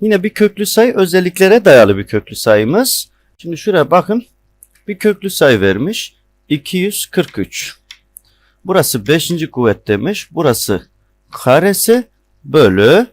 Yine bir köklü sayı özelliklere dayalı bir köklü sayımız. Şimdi şuraya bakın. Bir köklü sayı vermiş. 243. Burası 5. kuvvet demiş. Burası karesi bölü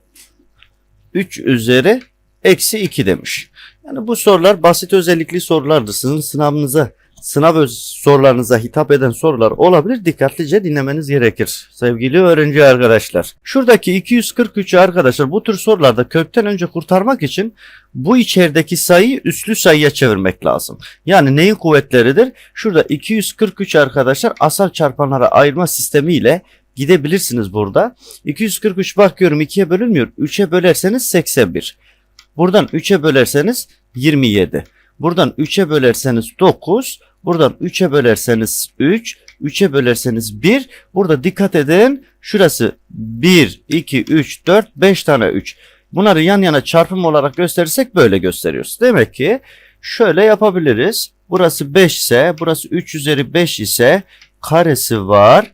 3 üzeri eksi 2 demiş. Yani bu sorular basit özellikli sorulardır. Sizin sınavınıza, sınav sorularınıza hitap eden sorular olabilir. Dikkatlice dinlemeniz gerekir. Sevgili öğrenci arkadaşlar. Şuradaki 243'ü arkadaşlar bu tür sorularda kökten önce kurtarmak için bu içerideki sayıyı üslü sayıya çevirmek lazım. Yani neyin kuvvetleridir? Şurada 243 arkadaşlar asal çarpanlara ayırma sistemiyle gidebilirsiniz burada. 243 bakıyorum 2'ye bölünmüyor. 3'e bölerseniz 81. Buradan 3'e bölerseniz 27. Buradan 3'e bölerseniz 9. Buradan 3'e bölerseniz 3. 3'e bölerseniz 1. Burada dikkat edin. Şurası 1, 2, 3, 4, 5 tane 3. Bunları yan yana çarpım olarak gösterirsek böyle gösteriyoruz. Demek ki şöyle yapabiliriz. Burası 5 ise burası 3 üzeri 5 ise karesi var.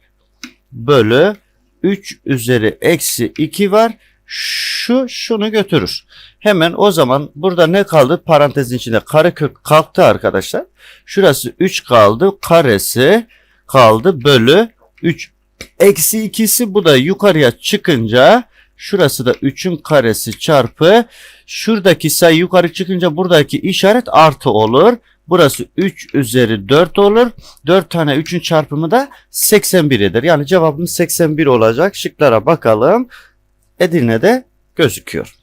Bölü 3 üzeri eksi 2 var. Şu şunu götürür. Hemen o zaman burada ne kaldı? Parantezin içinde karekök kalktı arkadaşlar. Şurası 3 kaldı. Karesi kaldı bölü 3. Eksi 2'si bu da yukarıya çıkınca şurası da 3'ün karesi çarpı şuradaki sayı yukarı çıkınca buradaki işaret artı olur. Burası 3 üzeri 4 olur. 4 tane 3'ün çarpımı da 81 eder. Yani cevabımız 81 olacak. Şıklara bakalım. Edirne'de gözüküyor.